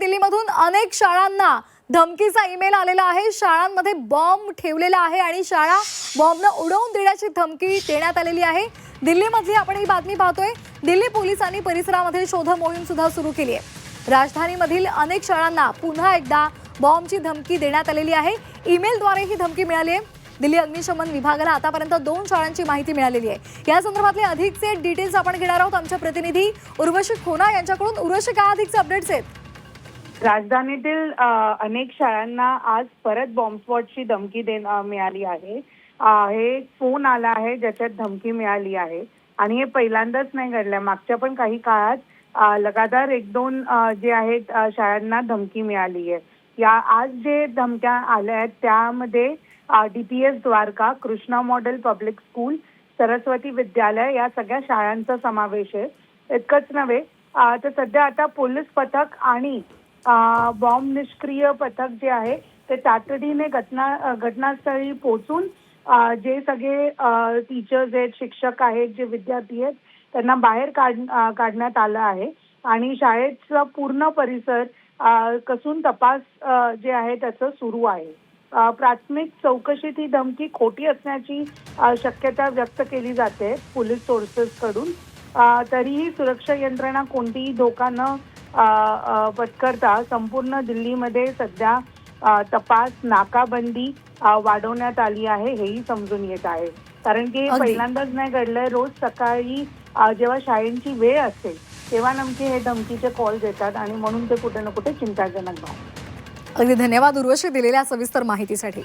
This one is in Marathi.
दिल्लीमधून अनेक शाळांना धमकीचा ईमेल आलेला आहे. शाळांमध्ये बॉम्ब ठेवलेला आहे आणि शाळा बॉम्बनं उडवून देण्याची धमकी देण्यात आलेली आहे. दिल्लीमधली आपण ही बातमी पाहतोय. दिल्ली पोलिसांनी परिसरामध्ये शोध मोहीम सुद्धा सुरू केली आहे. राजधानीमधील अनेक शाळांना पुन्हा एकदा बॉम्बची धमकी देण्यात आलेली आहे. ईमेलद्वारे ही धमकी मिळाली आहे. दिल्ली अग्निशमन विभागाला आतापर्यंत दोन शाळांची माहिती मिळालेली आहे. या संदर्भातले अधिकचे डिटेल्स आपण घेणार आहोत आमच्या प्रतिनिधी उर्वशी खोना यांच्याकडून. उर्वशी काय अधिकचे अपडेट्स आहेत? राजधानीतील अनेक शाळांना आज परत बॉम्बस्फॉटची धमकी दे मिळाली आहे. हे फोन आला आहे ज्याच्यात धमकी मिळाली आहे. आणि हे पहिल्यांदाच नाही घडलं मागच्या पण काही काळात लगातार एक दोन जे आहेत शाळांना धमकी मिळाली आहे. या आज जे धमक्या आल्या आहेत त्यामध्ये DPS Dwarka Krishna model public school Saraswati Vidyalaya या सगळ्या शाळांचा समावेश आहे. इतकंच नव्हे तर सध्या आता पोलीस पथक आणि बॉम्ब निष्क्रिय पथक जे आहे ते तातडीने घटना घटनास्थळी पोहोचून जे सगळे टीचर्स आहेत शिक्षक आहेत जे विद्यार्थी आहेत त्यांना बाहेर काढ काढण्यात आलं आहे. आणि शाळेचा पूर्ण परिसर कसून तपास जे आहे त्याचं सुरू आहे. प्राथमिक चौकशीत ही धमकी खोटी असण्याची शक्यता व्यक्त केली जाते पोलीस सोर्सेस कडून. तरीही सुरक्षा यंत्रणा कोणतीही धोका न पत्करता संपूर्ण दिल्लीमध्ये सध्या तपास नाकाबंदी वाढवण्यात आली आहे हेही समजून येत आहे. कारण की. पहिल्यांदाच नाही घडलंय रोज सकाळी जेव्हा शाळेंची वेळ असते तेव्हा नेमके हे धमकीचे कॉल येतात आणि म्हणून ते कुठे ना कुठे चिंताजनक अगदी धन्यवाद उर्वशी दिलेल्या सविस्तर माहितीसाठी.